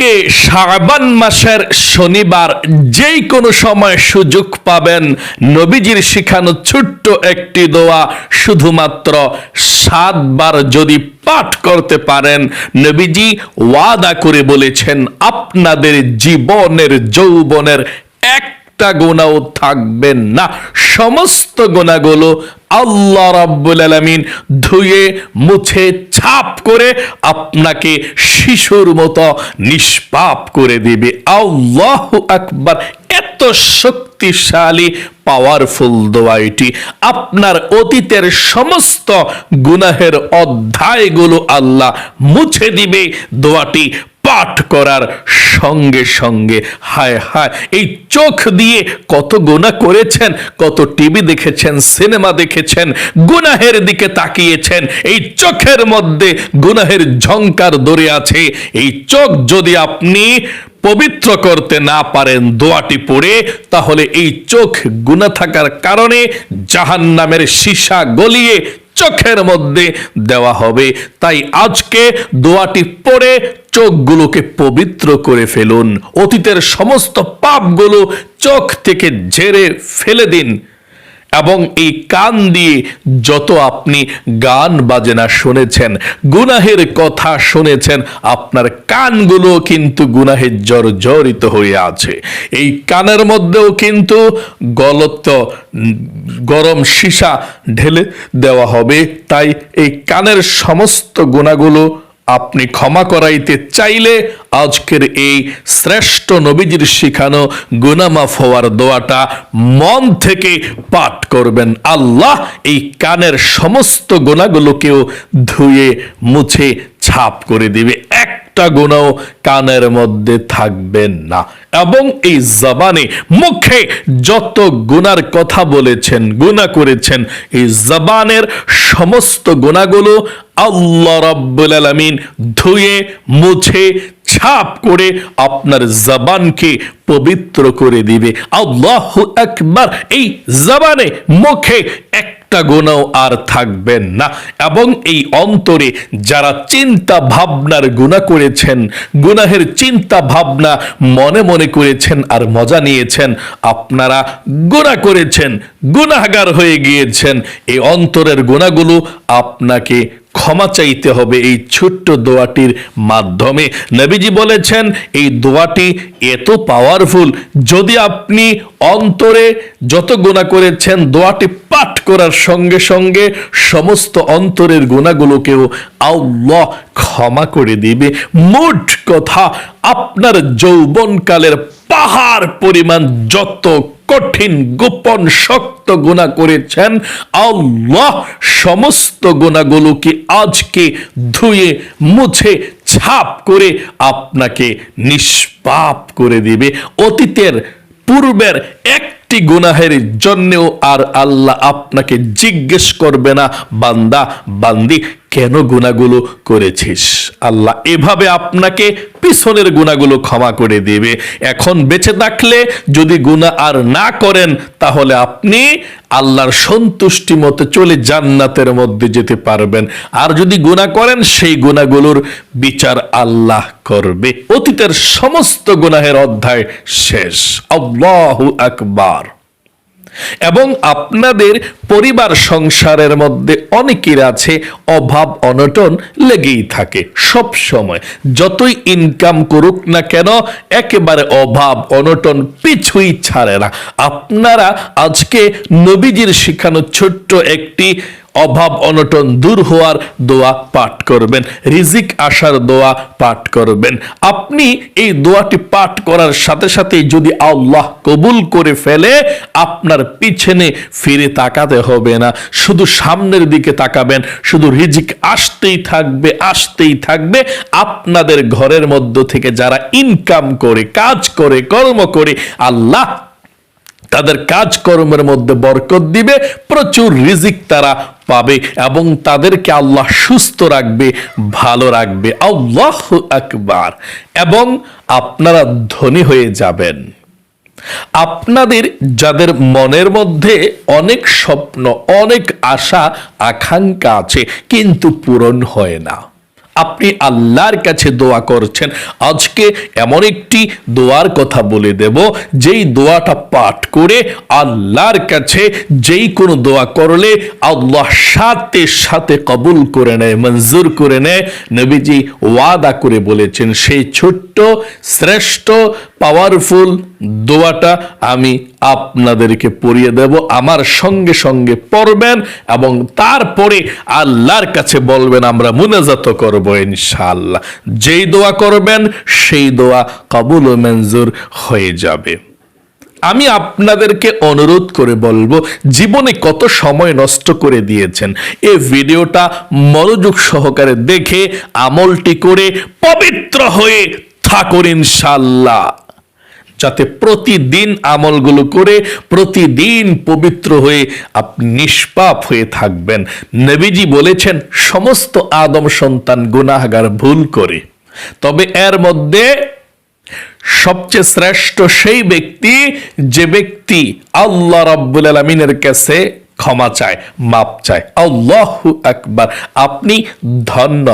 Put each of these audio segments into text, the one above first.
আজকে শাবান মাসের শনিবার যেই কোনো সময় সুযোগ পাবেন নবীজির শিখানো ছোট্ট একটি দোয়া, শুধুমাত্র সাতবার যদি পাঠ করতে পারেন, নবীজি ওয়াদা করে বলেছেন, আপনাদের জীবনের, যৌবনের এক একটা গোনাও থাকবেন না। সমস্ত গোনাগুলো আল্লাহ রাব্বুল আলামিন ধুয়ে, মুছে, ছাপ করে আপনাকে শিশুর মতো নিষ্পাপ করে দিবে। আল্লাহ আকবার, এত শক্তিশালী পাওয়ারফুল দোয়া এটি আপনার অতীতের সমস্ত গুনাহের অধ্যায়গুলো আল্লাহ মুছে দিবে। দোয়াটি পাঠ করার সঙ্গে সঙ্গে, হায় হায়, এই চোখ দিয়ে কত গুনাহ করেছেন, কত টিভি দেখেছেন, সিনেমা দেখেছেন, গুনাহের দিকে তাকিয়েছেন, এই চোখের মধ্যে গুনাহের ঝংকার দরে আছে, এই চোখ যদি আপনি পবিত্র করতে না পারেন দোয়াটি পড়ে, তাহলে এই চোখ গুণা থাকার কারণে জাহান্নামের সীসা গলিয়ে চোখের মধ্যে দেওয়া হবে। তাই আজকে দোয়াটি পড়ে চোখগুলোকে পবিত্র করে ফেলুন। অতীতের সমস্ত পাপগুলো চোখ থেকে ঝেড়ে ফেলে দিন। এবং এই কান দিয়ে যত আপনি গান বাজনা শুনেছেন, গুনাহের কথা শুনেছেন, আপনার কানগুলো কিন্তু গুনাহের জর্জরিত হয়ে আছে। এই কানের মধ্যেও কিন্তু গলত, গরম সীসা ঢেলে দেওয়া হবে। তাই এই কানের সমস্ত গুণাগুলো আপনি ক্ষমা করাইতে চাইলে আজকের এই শ্রেষ্ঠ নবীজির শিখানো গুনামাফ হওয়ার দোয়াটা মন থেকে পাঠ করবেন। আল্লাহ এই কানের সমস্ত গোনাগুলোকেও ধুয়ে, মুছে, ছাপ করে দিবে। একটা গুণাও কানের মধ্যে থাকবেন না। এবং এই জবানে, মুখে যত গুনার কথা বলেছেন গুণা করেছেন, এই জবানের সমস্ত গুণাগুলো আল্লাহ রাব্বুল আলামিন ধুয়ে, মুছে ছাপ করে আপনার জবানকে পবিত্র করে দিবে। আল্লাহ একবার এই জবানে, মুখে একটা গুণাও আর থাকবেন না। এবং এই অন্তরে যারা চিন্তা ভাবনার গুণা করেছেন, গুনাহের চিন্তা ভাবনা মনে মনে করেছেন আর মজা নিয়েছেন, আপনারা গুণা করেছেন, গুনাহগার হয়ে গিয়েছেন, এই অন্তরের গুণাগুলো আপনাকে ক্ষমা চাইতে হবে এই ছোট্ট দোয়াটির মাধ্যমে। নবীজি বলেছেন, এই দোয়াটি এত পাওয়ারফুল যদি আপনি অন্তরে যত গুণা করেছেন, দোয়াটি পাঠ করার সঙ্গে সঙ্গে সমস্ত অন্তরের গুণাগুলোকেও আল্লাহ ক্ষমা করে দিবে। মোট কথা, আপনার যৌবনকালের পাহাড় পরিমাণ যত কঠিন গোপন শক্ত গুণা করেছেন। আল্লাহ সমস্ত গুণাগুলোকে আজকে ধুয়ে, মুছে, ছাপ করে আপনাকে নিষ্পাপ করে দিবে। অতীতের পূর্বের একটি গুনাহের জন্যেও আর আল্লাহ আপনাকে জিজ্ঞেস করবে না, বান্দা, বান্দি কেন গুণাগুলো করেছিস? আল্লাহ এভাবে আপনাকে পিছনের গুণাগুলো ক্ষমা করে দেবে। এখন বেঁচে থাকলে যদি গুণা আর না করেন, তাহলে আপনি আল্লাহর সন্তুষ্টি মতো চলে জান্নাতের মধ্যে যেতে পারবেন। আর যদি গুণা করেন, সেই গুণাগুলোর বিচার আল্লাহ করবে। অতীতের সমস্ত গুনাহের অধ্যায় শেষ। আল্লাহু আকবার। এবং আপনাদের পরিবার সংসারের মধ্যে অনেকের আছে, অভাব অনটন লেগেই থাকে। সব সময় যতই ইনকাম করুক না কেন, একেবারে অভাব অনটন পিছুই ছাড়ে না। আপনারা আজকে নবীজির শিখানো ছোট্ট একটি অভাব অনটন দূর হওয়ার দোয়া পাঠ করবেন, রিজিক আসার দোয়া পাঠ করবেন। আপনি এই দোয়াটি পাঠ করার সাথে সাথে যদি আল্লাহ কবুল করে ফেলে, আপনার পিছনে ফিরে তাকাতে হবে না। শুধু সামনের দিকে তাকাবেন, শুধু রিজিক আসতেই থাকবে আসতেই থাকবে। আপনাদের ঘরের মধ্য থেকে যারা ইনকাম করে, কাজ করে, কর্ম করে, আল্লাহ তাদের কাজকর্মের মধ্যে বরকত দিবে, প্রচুর রিজিক তারা পাবে এবং তাদেরকে আল্লাহ সুস্থ রাখবে, ভালো রাখবে। আল্লাহ আকবার। এবং আপনারা ধনী হয়ে যাবেন। আপনাদের যাদের মনের মধ্যে অনেক স্বপ্ন, অনেক আশা, আকাঙ্ক্ষা আছে, কিন্তু পূরণ হয় না। আপনি আল্লাহর কাছে দোয়া করছেন। আজকে এমন একটি দোয়ার কথা বলে দেব, যেই দোয়াটা পাঠ করে আল্লাহর কাছে যেই কোনো দোয়া করলে আল্লাহ সাথে সাথে কবুল করে নেয়, মঞ্জুর করে নেয়। নবীজি ওয়াদা করে বলেছেন, সেই ছোট্ট, শ্রেষ্ঠ পাওয়ারফুল দোয়াটা আমি আপনাদেরকে পড়িয়ে দেব। আমার সঙ্গে সঙ্গে পড়বেন এবং তারপরে আল্লাহর কাছে বলবেন, আমরা মুনাজাত করব ইনশাআল্লাহ। যেই দোয়া করবেন, সেই দোয়া কবুল ও মঞ্জুর হয়ে যাবে। আমি আপনাদেরকে অনুরোধ করে বলব, জীবনে কত সময় নষ্ট করে দিয়েছেন। এই ভিডিওটা মনোযোগ সহকারে দেখে আমলটি করে পবিত্র হয়ে থাকুন ইনশাল্লাহ যাতে প্রতিদিন আমলগুলো করে প্রতিদিন পবিত্র হয়ে আপনি নিষ্পাপ হয়ে থাকবেন। নবীজি বলেছেন, সমস্ত আদম সন্তান গুনাহগার ভুল করে। তবে এর মধ্যে সবচেয়ে শ্রেষ্ঠ সেই ব্যক্তি, যে ব্যক্তি আল্লাহ রাব্বুল আলমিনের কাছে ক্ষমা চায়, মাপ চায়। আল্লাহু আকবার। আপনি ধন্য,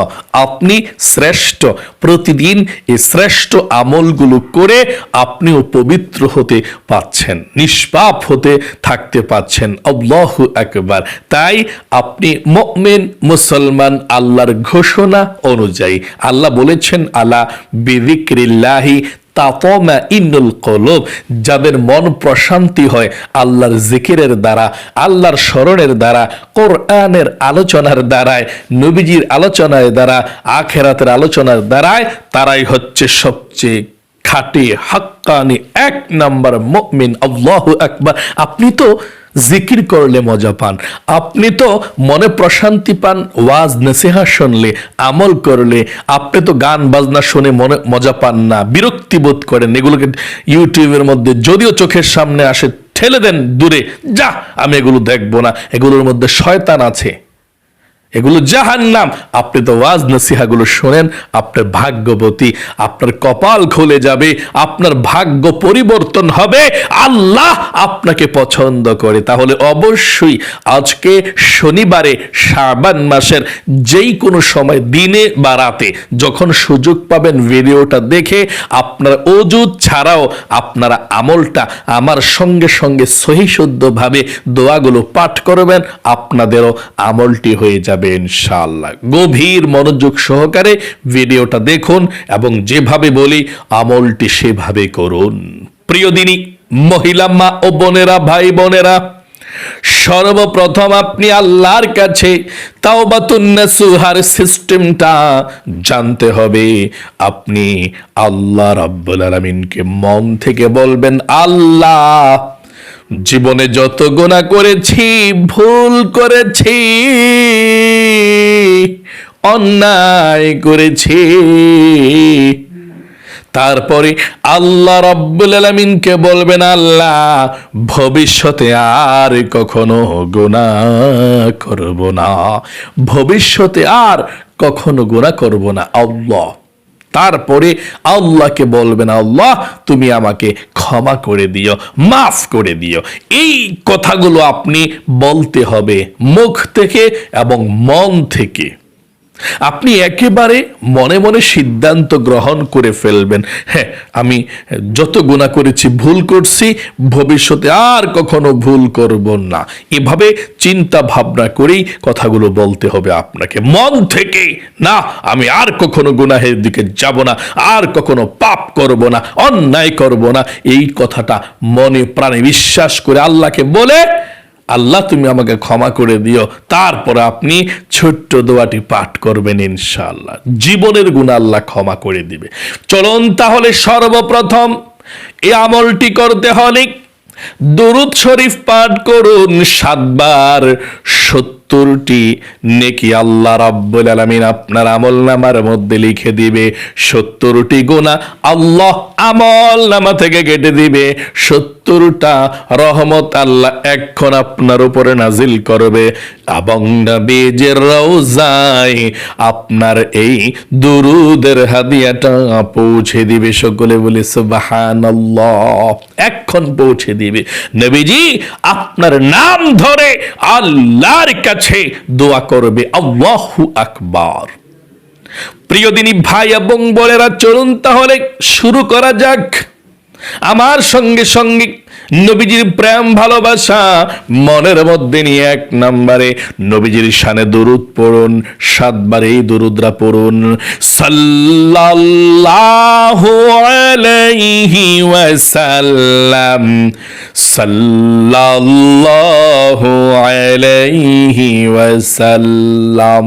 আপনি শ্রেষ্ঠ। প্রতিদিন এই শ্রেষ্ঠ আমলগুলো করে আপনিও পবিত্র হতে পাচ্ছেন নিষ্পাপ হতে থাকতে পাচ্ছেন আল্লাহু আকবার। তাই আপনি মুমিন, মুসলমান আল্লাহর ঘোষণা অনুযায়ী, আল্লাহ বলেছেন, আলা বিদিক্রিল্লাহি তাতমা ইন্নুল কলব, যাদের মন প্রশান্তি হয় আল্লাহর জিকিরের দ্বারা, আল্লাহর স্মরণের দ্বারা, কোরআনের আলোচনার দ্বারায়, নবীজির আলোচনার দ্বারা, আখেরাতের আলোচনার দ্বারায়, তারাই হচ্ছে সবচেয়ে খাটি, হাক্কানি, এক নাম্বার মকমিন আল্লাহ আকবার। আপনি তো জিকির করলে মজা পান। আপনি তো মনে প্রশান্তি পান, ওয়াজ, নসিহা শুনলে, আমল করলে। আপনি তো গান, বাজনা শুনে মনে মজা পান না, বিরক্তি বোধ করেন। এগুলোকে ইউটিউবের মধ্যে যদিও চোখের সামনে আসে, ঠেলে দেন দূরে, যা, আমি এগুলো দেখব না। এগুলোর মধ্যে শয়তান আছে। এগুলো জাহান নাম আপনি তো ওয়াজ নসিহাগুলো শোনেন, আপনার ভাগ্যবতী আপনার কপাল খুলে যাবে, আপনার ভাগ্য পরিবর্তন হবে, আল্লাহ আপনাকে পছন্দ করে। তাহলে অবশ্যই আজকে শনিবারে শাবান মাসের যেই কোনো সময়, দিনে বা রাতে যখন সুযোগ পাবেন ভিডিওটা দেখে আপনার অজুদ ছাড়াও আপনারা আমলটা আমার সঙ্গে সঙ্গে সহিশুদ্ধভাবে দোয়াগুলো পাঠ করবেন, আপনাদেরও আমলটি হয়ে যাবে। ইনশাআল্লাহ। গভীর মনোযোগ সহকারে ভিডিওটা দেখুন এবং যেভাবে বলি, আমলটি সেভাবে করুন। প্রিয় দিনী, মহিলা মা ও বোনেরা, ভাই বোনেরা, সর্বপ্রথম আপনি আল্লাহর কাছে তাওবাতুন্নাসুহার সিস্টেমটা জানতে হবে। আপনি আল্লাহ রাব্বুল আলামিনকে মন থেকে বলবেন, আল্লাহ, জীবনে যত গোনা করেছি, ভুল করেছি অন্যায় করেছে। তারপরে আল্লাহ রব্বুল আলমিনকে বলবেন, আল্লাহ, ভবিষ্যতে আর কখনো গুণা করব না। ভবিষ্যতে আর কখনো গোনা করব না। আল্লাহ তারপরে আল্লাহকে বলবেন, আল্লাহ, তুমি আমাকে ক্ষমা করে দিও, মাফ করে দিও। এই কথাগুলো আপনি বলতে হবে মুখ থেকে এবং মন থেকে। আপনি একেবারে মনে মনে সিদ্ধান্ত গ্রহণ করে ফেলবেন। হ্যাঁ আমি যত গুণা করেছি, ভুল করছি, ভবিষ্যতে আর কখনো ভুল করব না। এভাবে চিন্তা ভাবনা করেই কথাগুলো বলতে হবে আপনাকে। মন থেকে না, আমি আর কখনো গুনাহের দিকে যাব না, আর কখনো পাপ করব না, অন্যায় করব না। এই কথাটা মনে প্রাণে বিশ্বাস করে আল্লাহকে বলে আল্লাহ তুমি আমাকে ক্ষমা করে দিও। তারপর আপনি ছোট্ট দোয়াটি পাঠ করবেন ইনশাআল্লাহ। জীবনের গুণ আল্লাহ ক্ষমা করে দিবে। চলুন তাহলে সর্বপ্রথম এ আমলটি করতে হলে দরুদ শরীফ পাঠ করুন সাতবার সত্তরটি নেকি আল্লাহ রাব্বুল আলামিন আপনার আমল নামার মধ্যে লিখে দিবে। সত্তরটি গুণা আল্লাহ আমল নামা থেকে কেটে দিবে। সত্তরটা রহমত আল্লাহ এখন আপনার উপরে নাজিল করবে। এবং নবীজের রওজায় আপনার এই দুরুদের হাদিয়াটা পৌঁছে দিবে। সকলে বলে, সুবহানাল্লাহ। এখন পৌঁছে দিবে। নবীজি আপনার নাম ধরে আল্লাহর কাছে দোয়া করবে আল্লাহু আকবার। প্রিয় দিনী ভাই এবং বলেরা চলুন তাহলে শুরু করা যাক। আমার সঙ্গে সঙ্গে নবীজির প্রেম, ভালোবাসা, মনের মধ্যে নিয়ে এক নম্বরে নবীজির শানে দরুদ পড়ুন, সাতবার এই দরুদরা পড়ুন, সাল্লাল্লাহু ওয়াসাল্লাম ওয়াসাল্লাম।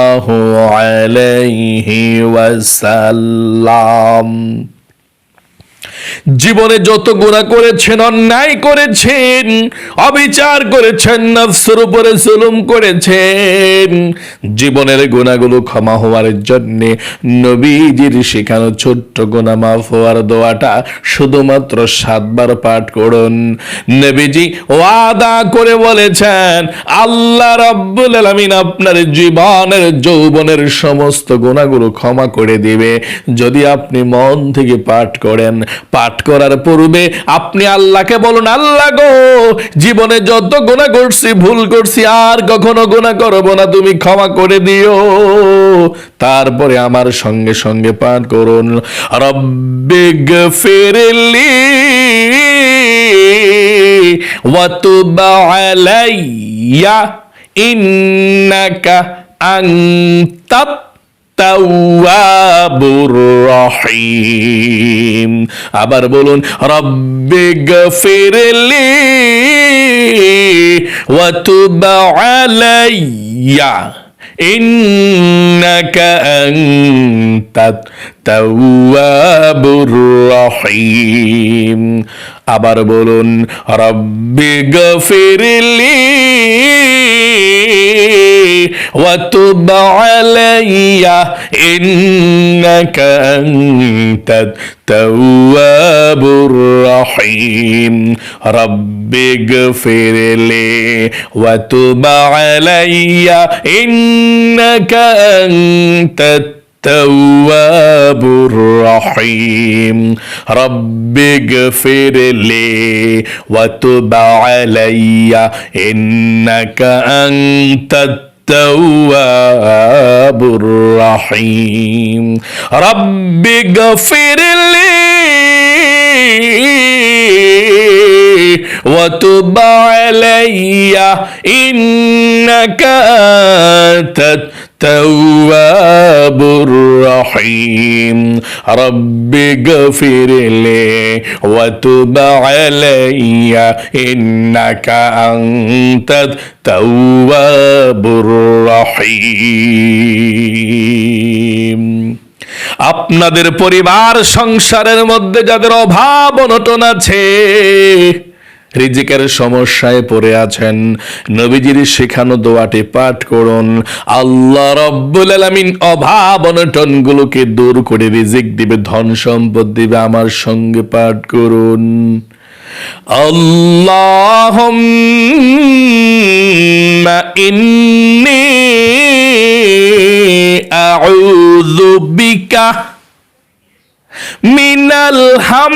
আলাইহি ওয়াসাল্লাম জীবনে যত গুণা করেছেন, অন্যায় করেছেন, অবিচার করেছেন, নফসের উপরে জুলুম করেছেন, জীবনের গুণাগুলো ক্ষমা হওয়ার জন্য নবীজির শেখানো ছোট্ট গুণা মাফ হওয়ার দোয়াটা শুধুমাত্র সাতবার পাঠ করুন। নবীজি ওয়াদা করে বলেছেন, আল্লাহ রাব্বুল আলামিন আপনার জীবনের, যৌবনের সমস্ত গুণাগুলো ক্ষমা করে দিবে। যদি আপনি মন থেকে পাঠ করেন, পাঠ করার পূর্বে আপনি আল্লাহকে বলুন, আল্লাহ গো, জীবনে যত গুণা করছি, ভুল করছি, আর কখনো গুণা করব না, তুমি ক্ষমা করে দিও। তারপরে আমার সঙ্গে সঙ্গে পাঠ করুন রব্বিগ ফিরলি ইন্নাকা আনতাত তাওয়াবুর রহিম আবার বলুন, রব্বে গফিরলি ওয়া তুব আলাইয়া, ইন্নাকা আনতাত তাওয়াবুর রহিম। আবার বলুন, রব্বে গফিরলি وتب علي إنك أنت التواب الرحيم. رب اغفر لي وتب علي إنك أنت التواب الرحيم. رب اغفر لي وتب علي إنك أنت التواب الرحيم. رب اغفر لي وتب علي إنك أنت التواب الرحيم رب اغفر لي وتب علي إنك أنت التواب الرحيم আপনাদের পরিবার সংসারের মধ্যে যাদের অভাব অনটন আছে রিজিকের সমস্যায় পড়ে আছেন। নবীজির শেখানো দোয়াটি পাঠ করুন। আল্লাহ রব্বুল আলমিন অভাব অনটনগুলোকে দূর করে রিজিক দিবে, ধন সম্পদ দিবে, আমার সঙ্গে পাঠ করুন। আল্লাহ ইন্নি আউযু বিকা মিনাল হাম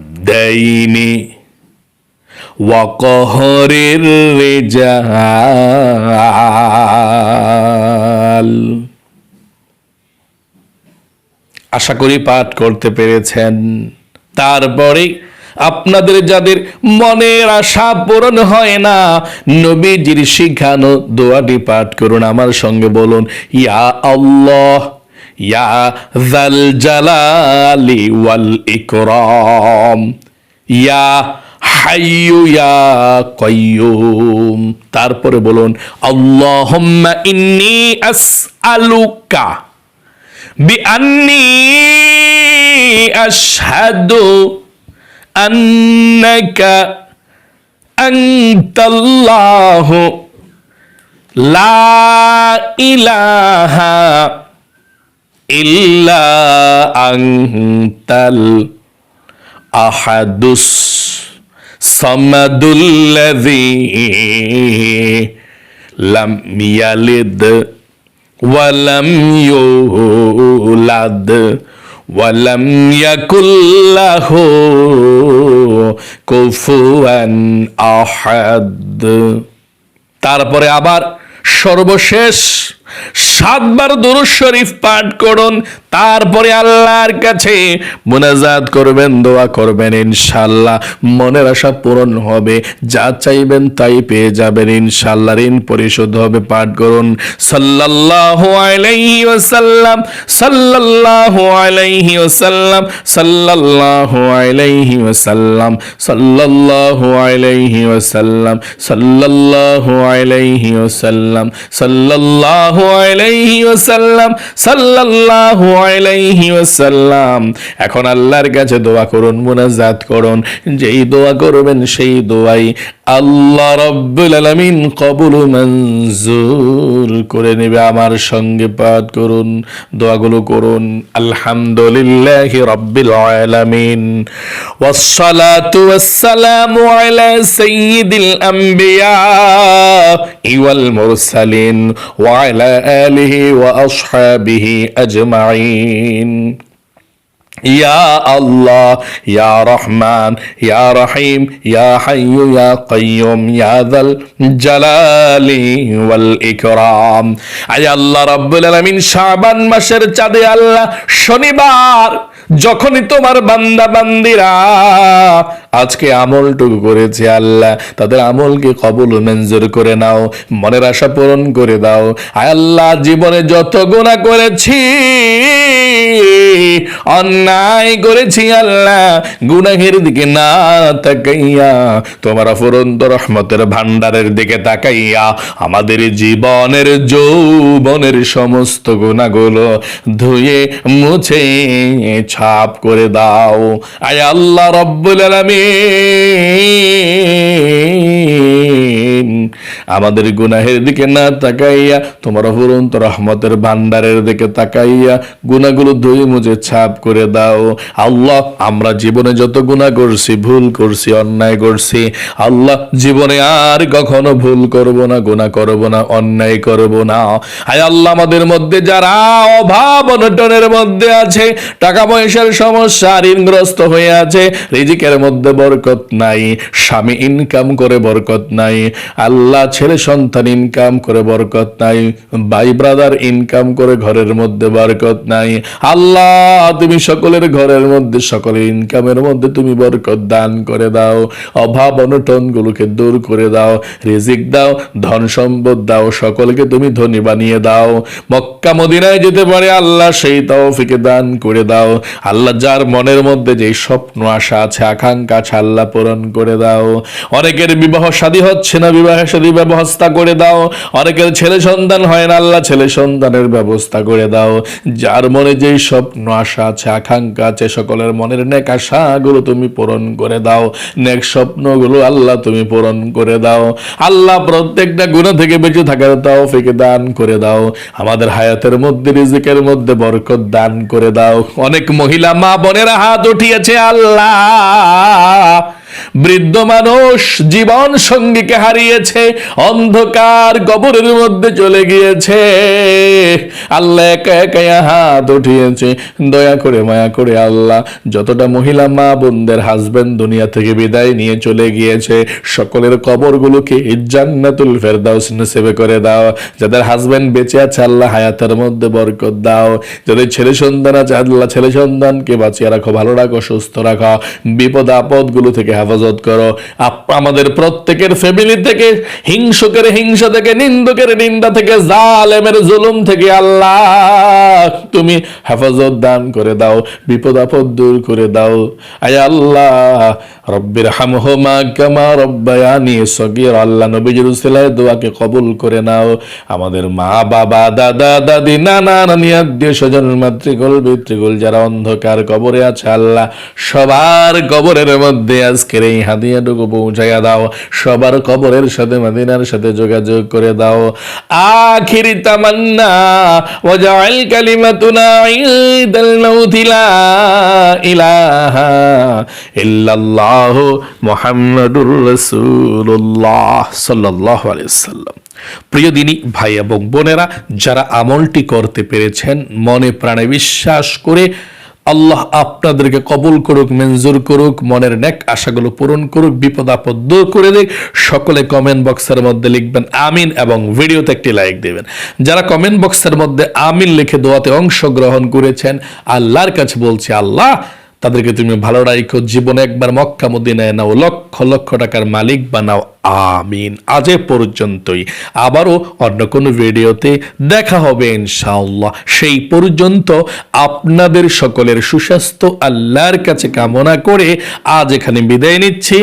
দাইনি ওয়াকহরের রেজাল। আশা করি পাঠ করতে পেরেছেন। তারপরে আপনাদের যাদের মনের আশা পূরণ হয় না, নবীজির শিখানো দোয়াটি পাঠ করুন। আমার সঙ্গে বলুন, ইয়া আল্লাহ। ইয়া জাল জালালি ওয়াল ইকরাম, ইয়া হাইয়ু ইয়া কাইয়ুম। তারপরে বলুন, আল্লাহুম্মা ইন্নী আসআলুকা বিআন্নী আশহাদু আন্নাকা আনতাল্লাহু লা ইলাহা ইল্লা আনতাল আহাদুস সামাদুল্লাযী লাম ইয়ালিদ ওয়ালাম ইউলাদ ওয়ালাম ইয়াকুল লাহু কুফুয়ান আহাদ। তারপরে আবার সর্বশেষ সাতবার দুরুদ শরীফ পাঠ করুন, তারপরে আল্লাহর কাছে মোনাজাত করবেন, দোয়া করবেন ইনশাল্লাহ মনের আশা পূরণ হবে, যা চাইবেন তাই পেয়ে যাবেন ইনশাল্লাহ ঋণ পরিশোধ হবে, পাঠ করুন। সাল্লাল্লাহু আলাইহি ওয়াসাল্লাম, সাল্লাল্লাহু আলাইহি ওয়াসাল্লাম, সাল্লাল্লাহু আলাইহি ওয়াসাল্লাম, সাল্লাল্লাহু আলাইহি ওয়াসাল্লাম, সাল্লাল্লাহু আলাইহি ওয়াসাল্লাম, সাল্লাল্লাহু আলাইহি ওয়াসাল্লাম সাল্লাল্লাহু আলাইহি ওয়াসাল্লাম এখন আল্লাহর কাছে দোয়া করুন মুনাজাত করুন যেই দোয়া করবেন সেই দোয়াই আল্লাহ রব্বুল আলামিন কবুল ও মঞ্জুর করে নেবে আমার সঙ্গে পাঠ করুন দোয়াগুলো করুন আলহামদুলিল্লাহি রব্বিল আলামিন والصلاة والسلام على سيد الأنبياء والمرسلين وعلى آله وأصحابه أجمعين يا الله يا رحمن يا رحيم يا حي يا قيوم يا ذا الجلال والإكرام আয় আল্লাহ রব্বুল আলামিন শাবান মাসের চাঁদে আল্লাহ শনিবার যখনই তোমার বান্দা বান্দিরা আজকে আমলটুকু করেছে আল্লাহ, তাদের আমলকে কবুল মঞ্জুর করে নাও, মনের আশা পূরণ করে দাও। আল্লাহ, জীবনে যত গুণা করেছি অন্যায় করেছি আল্লাহ, গুনাহের দিকে না তাকাইয়া, তোমার ফুরন্ত রহমতের ভান্ডারের দিকে তাকাইয়া, আমাদের জীবনের যৌবনের সমস্ত গুণাগুলো ধুয়ে, মুছে, ছাপ করে দাও। আয় আল্লাহ রব্বুল আলামিন। আমাদের গুনাহের দিকে না তাকাইয়া, তোমার অফুরন্ত রহমতের ভান্ডারের দিকে তাকাইয়া, গুনাহগুলো ধুয়ে, মুছে ছাপ করে দাও। আল্লাহ, আমরা জীবনে যত গুনাহ করছি, ভুল করছি, অন্যায় করছি, আল্লাহ জীবনে আর কখনো ভুল করব না, গুনাহ করব না, অন্যায় করব না। হায় আল্লাহ, আমাদের মধ্যে যারা অভাব অনটনের মধ্যে আছে, টাকা পয়সার সমস্যা, ঋণগ্রস্ত হয়ে আছে, রিজিকের মধ্যে বরকত নাই, স্বামী ইনকাম করে বরকত নাই, আল্লাহ ছেলে সন্তান ইনকাম করে বরকত নাই, ভাই ব্রাদার ইনকাম করে ঘরের মধ্যে বরকত নাই, আল্লাহ তুমি সকলের ঘরের মধ্যে, সকলের ইনকামের মধ্যে তুমি বরকত দান করে দাও। অভাব অনটন গুলোকে দূর করে দাও, রিজিক দাও, ধন সম্পদ দাও, সকলকে তুমি ধনী বানিয়ে দাও। মক্কা, মদিনায় যেতে পারে আল্লাহ, সেই তৌফিকে দান করে দাও। আল্লাহ যার মনের মধ্যে যে স্বপ্ন, আশা আছে, আকাঙ্ক্ষা আছে, আল্লাহ পূরণ করে দাও। অনেকের বিবাহ শাদী হচ্ছে না, বিবাহ শাদী ব্যবস্থা করে দাও। অনেকের ছেলে সন্তান হয় না, আল্লাহ ছেলে সন্তানের ব্যবস্থা করে দাও। যার মনে যেই স্বপ্ন আশা, আছে আকাঙ্ক্ষা, আছে সকলের মনের নেক আশাগুলো তুমি পূরণ করে দাও। নেক স্বপ্নগুলো আল্লাহ তুমি পূরণ করে দাও। আল্লাহ প্রত্যেকটা গুণা থেকে বেঁচে থাকার তাও ফেকে দান করে দাও। আমাদের হায়াতের মধ্যে, রিজিকের মধ্যে বরকত দান করে দাও। অনেক মহিলা মা বোনেরা হাত উঠিয়েছে আল্লাহ। বৃদ্ধ মানুষ জীবন সঙ্গীকে হারিয়েছে, অন্ধকার কবরের মধ্যে চলে গিয়েছে। আল্লাহ একা একা হাত উঠিয়েছে। দয়া করে, মায়া করে আল্লাহ, যতটা মহিলা মা বোনদের হাজবেন্ড দুনিয়া থেকে বিদায় নিয়ে চলে গিয়েছে, সকলের কবরগুলোকে জান্নাতুল ফেরদাউস নসিবে করে দাও। যাদের হাজবেন্ড বেঁচে আছে, আল্লাহ হায়াতের মধ্যে বরকত দাও। যাদের ছেলে সন্তান আছে, আল্লাহ ছেলে সন্তানকে বাঁচিয়ে রাখো, ভালো রাখো, সুস্থ রাখো। বিপদ আপদগুলো থেকে হেফাজত করো। আমাদের প্রত্যেকের ফ্যামিলি থেকে, হিংসুকের হিংসা থেকে, নিন্দুকের নিন্দা থেকে, জালেমের জুলুম থেকে আল্লাহ তুমি হেফাজত দান করে দাও, বিপদ আপদ দূর করে দাও। আয় আল্লাহ, রব্বির হামহুমা কামা রব্বায়ানি সগীর। আল্লাহ নবীজির উসিলায় দোয়াকে কবুল করে নাও। আমাদের মা, বাবা, দাদা, দাদি, নানা, নানি, আত্মীয় স্বজন মাতৃকুল পিতৃকুল যারা অন্ধকার কবরে আছে আল্লাহ, সবার কবরের মধ্যে আজকের এই হাদিয়াটুকু পৌঁছাইয়া দাও। সবার কবরের সাথে, মদিনার সাথে যোগাযোগ করে দাও। আখিরি তামান্না কালিমাতুনা ইনদাল মাউতি লা ইলাহা ইল্লাল্লাহ মুহাম্মাদুর রাসূলুল্লাহ সাল্লাল্লাহু আলাইহি ওয়াসাল্লাম। প্রিয় দিনী, ভাই এবং বোনেরা, যারা আমলটি করতে পেরেছেন, মনে প্রাণে বিশ্বাস করে আল্লাহ আপনাদেরকে কবুল করুক, মঞ্জুর করুক, মনের নেক আশাগুলো পূরণ করুক, বিপদ আপদ দূর করে দিক। সকলে কমেন্ট বক্সের মধ্যে লিখবেন, আমিন, এবং ভিডিওতে একটি লাইক দেবেন। যারা কমেন্ট বক্সের মধ্যে আমিন লিখে দোয়াতে অংশগ্রহণ করেছেন, আল্লাহর কাছে বলছি, আল্লাহ তাদেরকে তুমি ভালো রাখো জীবনে একবার মক্কা, মদিনায় নাও, লক্ষ লক্ষ টাকার মালিক বানাও, আমিন। আজ পর্যন্তই। আবারও অন্য কোনো ভিডিওতে দেখা হবে ইনশাআল্লাহ। সেই পর্যন্ত আপনাদের সকলের সুস্বাস্থ্য, আল্লাহর কাছে কামনা করে আজ এখানে বিদায় নিচ্ছি।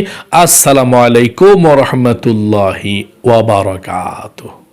আসসালামু আলাইকুম রহমতুল্লাহি ওয়াবারাকাতুহ